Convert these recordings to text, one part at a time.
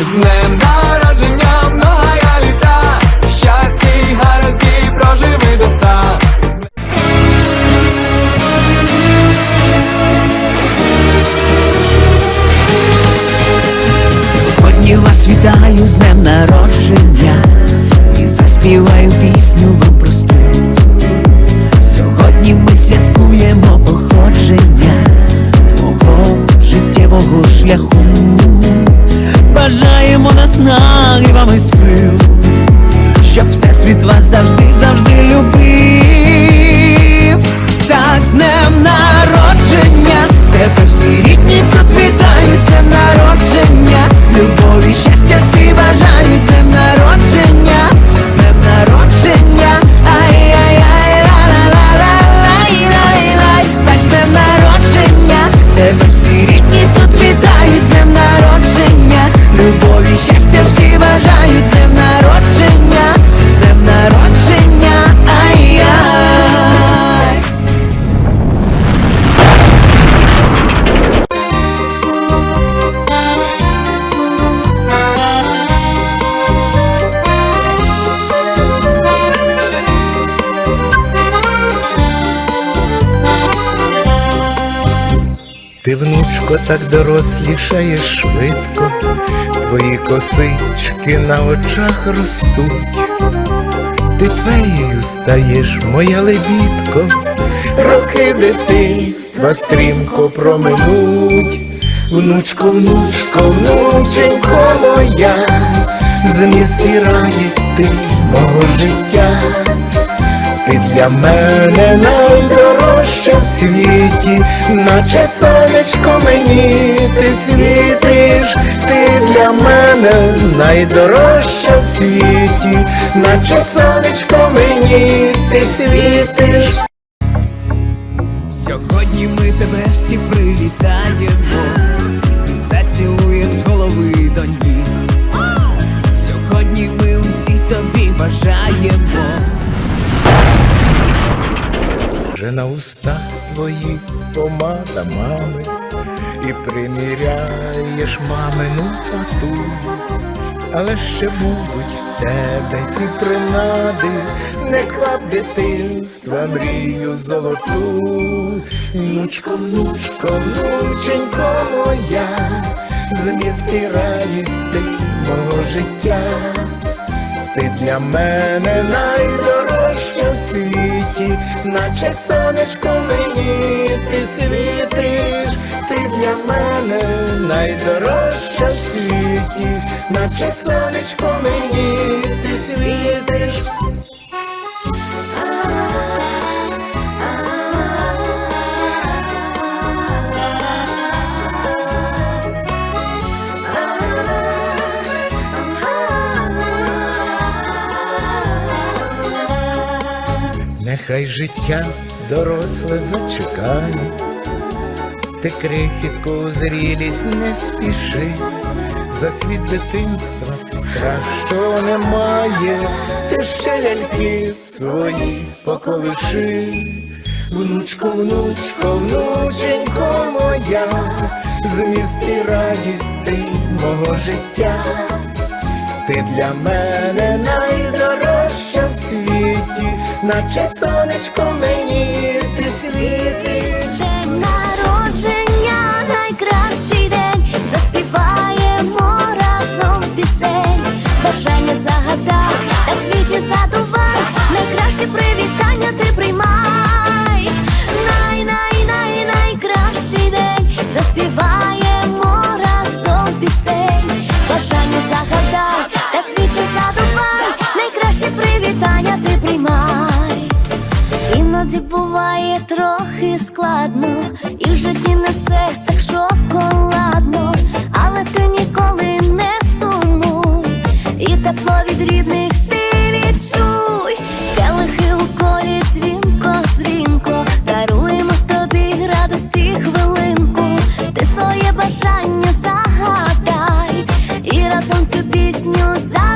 'Cause now. Ти, внучко, так дорослішаєш швидко, твої косички на очах ростуть, ти феєю стаєш, моя лебідко, роки дитинства стрімко проминуть, внучко, внучко, внученько моя, зміст і радість ти мого життя. Для мене найдорожча в світі, наче сонечко мені ти світиш, ти для мене найдорожча в світі, наче сонечко мені ти світиш. Сьогодні ми тебе всі привітаємо на устах твоїх помада мами, і приміряєш мамину тату, але ще будуть в тебе ці принади, не клап дитинства, мрію золоту, внучко, внучко, внученько моя, зміст і радість ти мого життя. Ти для мене найдорожча світі, наче сонечко мені ти світиш, ти для мене найдорожча в світі, наче сонечко мені ти світиш. Нехай життя доросле зачекає, ти крихітку зрілість не спіши, за світ дитинства кращого немає, ти ще ляльки свої поколиши, внучко, внучко, внученько моя, зміст і радість ти мого життя. Ти для мене найдорожча в світі, наче сонечко мені ти світиш. буває трохи складно, і в житті не все так шоколадно, але ти ніколи не сумуй, і тепло від рідних ти відчуй, келихи у колі дзвінко, дзвінко, даруємо тобі радості хвилинку, ти своє бажання загадай, і разом цю пісню загадай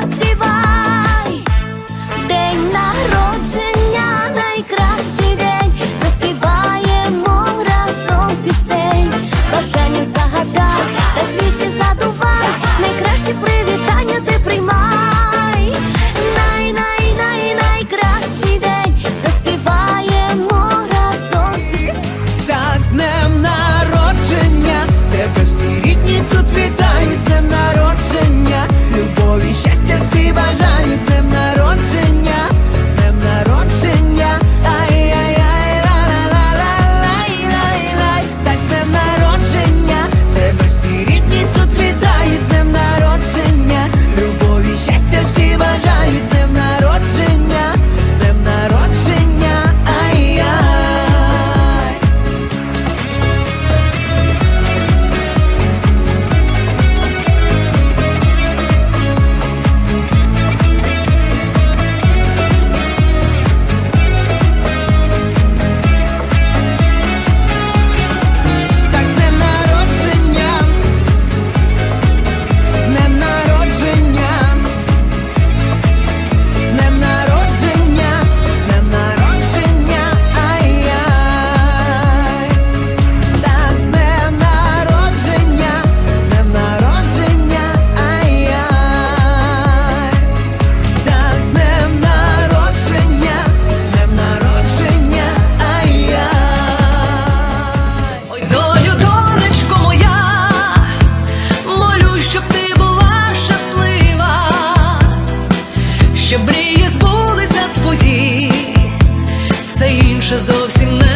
інше зовсім не.